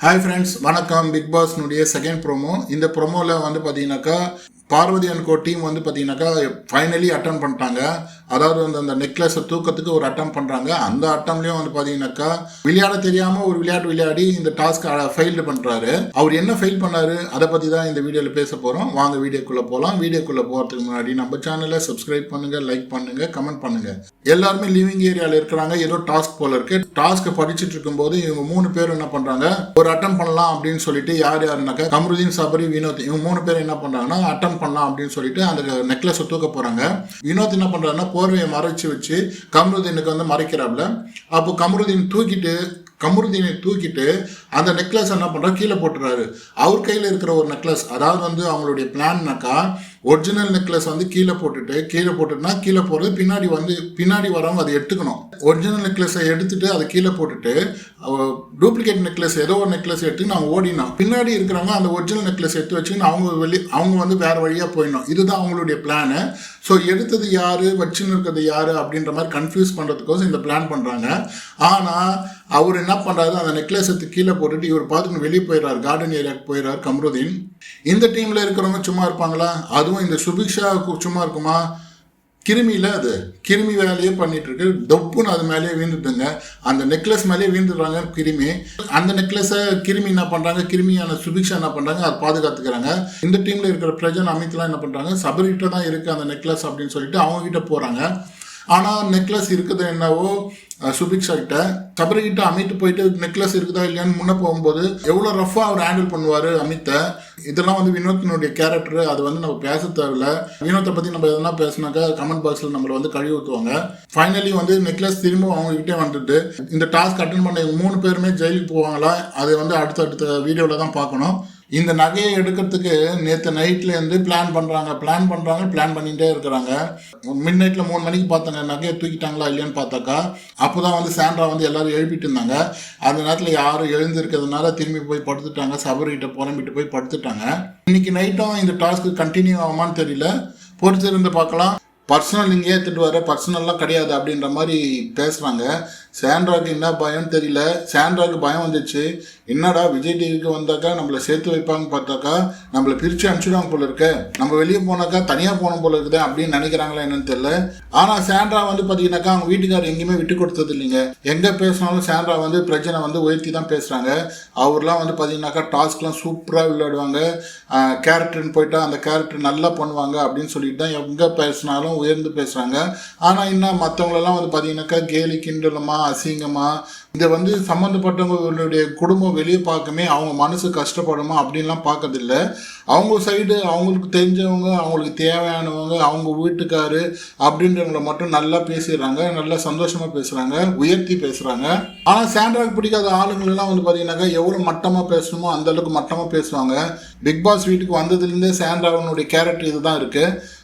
Hi friends வணக்கம் big பாஸ்னுடைய second promo இந்த ப்ரோமோவில் வந்து பார்த்தீங்கன்னாக்கா பார்வதி அண்ட் கோ டீம் வந்து பார்த்தீங்கன்னாக்கா ஃபைனலி அட்டன் பண்ணிட்டாங்க. அதாவது வந்து அந்த நெக்லஸை தூக்கத்துக்கு ஒரு அட்டம் பண்ணுறாங்க அந்த அட்டம்லேயும் வந்து பார்த்தீங்கன்னாக்கா விளையாட தெரியாமல் ஒரு விளையாட்டு விளையாடி இந்த டாஸ்க் ஃபெயில்டு பண்ணுறாரு அவர் என்ன ஃபெயில் பண்ணாரு? அதை பற்றி தான் இந்த வீடியோவில் பேச போகிறோம் வாங்க வீடியோக்குள்ளே போகலாம் வீடியோக்குள்ளே போகிறதுக்கு முன்னாடி நம்ம சேனலை சப்ஸ்கிரைப் பண்ணுங்கள் லைக் பண்ணுங்கள் கமெண்ட் பண்ணுங்கள் எல்லாருமே லிவிங் ஏரியாவில் இருக்கிறாங்க. ஏதோ டாஸ்க் போல இருக்கு. டாஸ்க்கை படிச்சுட்டு இருக்கும்போது இவங்க மூணு பேர் என்ன பண்ணுறாங்க ஒரு அட்டம் பண்ணலாம் அப்படின்னு சொல்லிட்டு யார் யாருனாக்கா கமருதீன் சபரி வினோத் இவங்க மூணு பேர் என்ன பண்ணுறாங்கன்னா அட்டம் பண்ணலாம் அப்படின்னு சொல்லிட்டு அந்த நெக்லஸை தூக்க போகிறாங்க வினோத் என்ன பண்ணுறாருன்னா போர்வையை மறைச்சு வச்சு கமருதீனுக்கு வந்து மறைக்கிறாப்புல. அப்போ கமருதீன் தூக்கிட்டு கமருதீனை தூக்கிட்டு அந்த நெக்லஸ் என்ன பண்ணுறா கீழே போட்டுறாரு. அவர் கையில் இருக்கிற ஒரு நெக்லஸ் அதாவது வந்து அவங்களுடைய பிளான்னாக்கா ஒரிஜினல் நெக்லஸ் வந்து கீழே போட்டுட்டு கீழே போட்டுட்டுனா கீழே போடுறது பின்னாடி வந்து பின்னாடி வரவங்க அதை எடுத்துக்கணும். ஒரிஜினல் நெக்லஸை எடுத்துட்டு அதை கீழே போட்டுட்டு டூப்ளிகேட் நெக்லஸ் ஏதோ ஒரு நெக்லஸ் எடுத்து நான் ஓடினோம் பின்னாடி இருக்கிறவங்க அந்த ஒரிஜினல் நெக்லஸ் எடுத்து வச்சுக்கின்னு அவங்க வெளி அவங்க வந்து வேற வழியாக போயிடணும். இதுதான் அவங்களுடைய பிளானு ஸோ எடுத்தது யார் வச்சுன்னு இருக்கிறது யார் அப்படின்ற மாதிரி கன்ஃபியூஸ் பண்ணுறதுக்கோசம் இந்த பிளான் பண்ணுறாங்க ஆனால் அவர் என்ன பண்ணுறாரு அந்த நெக்லஸ் எடுத்து கீழே போட்டுட்டு இவர் பார்த்துக்கணும் வெளியே போயிடுறாரு. கார்டன் ஏரியாவுக்கு போயிடுறாரு கம்ருதீன். இந்த டீமில் இருக்கிறவங்க சும்மா இருப்பாங்களா? அது அதுவும் இந்த சுபிக்ஷா சும்மா இருக்குமா கிருமியில் அது கிருமி வேலையே பண்ணிட்டு இருக்கு அது மேலேயே வீழ்ந்துட்டுங்க. அந்த நெக்லஸ் மேலேயே வீழ்ந்துடுறாங்க கிருமி. அந்த நெக்லஸை கிருமி என்ன பண்ணுறாங்க கிருமியான சுபிக்ஷா என்ன பண்ணுறாங்க அதை பாதுகாத்துக்கிறாங்க. இந்த டீமில் இருக்கிற பிரஜன் அமித்லாம் என்ன பண்ணுறாங்க சபரிகிட்ட தான் இருக்குது அந்த நெக்லஸ் அப்படின்னு சொல்லிட்டு அவங்ககிட்ட போகிறாங்க ஆனால் நெக்லஸ் இருக்குது என்னவோ சுபிக்ஷா கிட்ட சபரி அமித் போயிட்டு நெக்லஸ் இருக்குதா இல்லையான்னு முன்னே போகும்போது எவ்வளோ ரஃபாக அவர் ஹேண்டில் பண்ணுவார் அமித்தை. இதெல்லாம் வந்து வினோத்தினுடைய கேரக்டர் அது வந்து நம்ம பேச தேவையில்ல. வினோத்தை பற்றி நம்ம எதனா பேசினாக்கா கமெண்ட் பாக்ஸில் நம்மளை வந்து கழுவி ஊற்றுவாங்க ஃபைனலி வந்து நெக்லஸ் திரும்ப அவங்ககிட்டே வந்துட்டு இந்த டாஸ்க் அட்டன் பண்ண மூணு பேருமே ஜெயிலுக்கு போவாங்களா? அது வந்து அடுத்த அடுத்த வீடியோவில் தான் பார்க்கணும். இந்த நகையை எடுக்கிறதுக்கு நேற்று நைட்லேருந்து பிளான் பண்ணுறாங்க பிளான் பண்ணுறாங்க பிளான் பண்ணிகிட்டே இருக்கிறாங்க. மிட் நைட்டில் மூணு மணிக்கு பார்த்தாங்க நகையை தூக்கிட்டாங்களா இல்லையான்னு பார்த்தாக்கா அப்போ தான் வந்து சாண்ட்ரா வந்து எல்லோரும் எழுப்பிட்டு இருந்தாங்க. அந்த நேரத்தில் யாரும் எழுந்திருக்கிறதுனால திரும்பி போய் படுத்துட்டாங்க. சபரிகிட்ட புறம்பிட்டு போய் படுத்துட்டாங்க. இன்னைக்கு நைட்டும் இந்த டாஸ்க்கு கண்டினியூ ஆகுமான்னு தெரியல. பொறுத்திருந்து பார்க்கலாம். பர்சனல் இங்கே ஏற்றுட்டு வர பர்சனல்லாம் கிடையாது அப்படின்ற மாதிரி பேசுகிறாங்க சாண்ட்ராக்கு என்ன பயம்னு தெரியல. சாண்ட்ராக்கு பயம் வந்துச்சு. என்னடா விஜய் டிவிக்கு வந்தாக்கா நம்மளை சேர்த்து வைப்பாங்க பார்த்தாக்கா? நம்மளை பிரித்து அனுப்பிச்சிடுவாங்க போல இருக்க. நம்ம வெளியே போனாக்கா தனியாக போன போல இருக்குது அப்படின்னு நினைக்கிறாங்களா என்னன்னு தெரியல. ஆனால் சாண்ட்ரா வந்து பார்த்தீங்கன்னாக்கா அவங்க வீட்டுக்காரர் எங்கேயுமே விட்டு கொடுத்தது இல்லைங்க. எங்கே பேசினாலும் சாண்ட்ரா வந்து பிரச்சனை வந்து உயர்த்தி தான் பேசுகிறாங்க அவர்லாம் வந்து பார்த்தீங்கன்னாக்கா டாஸ்க்லாம் சூப்பராக விளையாடுவாங்க. கேரக்டர்னு போயிட்டா அந்த கேரக்டர் நல்லா பண்ணுவாங்க அப்படின்னு சொல்லிட்டு தான் எங்கே பேசினாலும் உயர்ந்து பேசுகிறாங்க ஆனால் இன்னும் மற்றவங்களெல்லாம் வந்து பார்த்தீங்கன்னாக்கா கேலி கிண்டலமா அசிங்கமா இதை வந்து சம்மந்தப்பட்டவங்களுடைய குடும்பம் வெளியே பார்க்கமே அவங்க மனசு கஷ்டப்படுமா அப்படின்லாம் பார்க்கறதில்ல. அவங்க சைடு அவங்களுக்கு தெரிஞ்சவங்க அவங்களுக்கு தேவையானவங்க அவங்க வீட்டுக்காரு அப்படின்றவங்கள மட்டும் நல்லா பேசிடுறாங்க நல்லா சந்தோஷமாக பேசுகிறாங்க உயர்த்தி பேசுகிறாங்க ஆனால் சாண்ட்ராக் பிடிக்காத ஆளுங்களெல்லாம் வந்து பார்த்தீங்கன்னாக்கா எவ்வளோ மட்டமாக பேசணுமோ அந்த அளவுக்கு மட்டமாக பேசுவாங்க. பிக் பாஸ் வீட்டுக்கு வந்ததுலேருந்தே சாண்ட்ராவனுடைய கேரக்டர் இதுதான் இருக்குது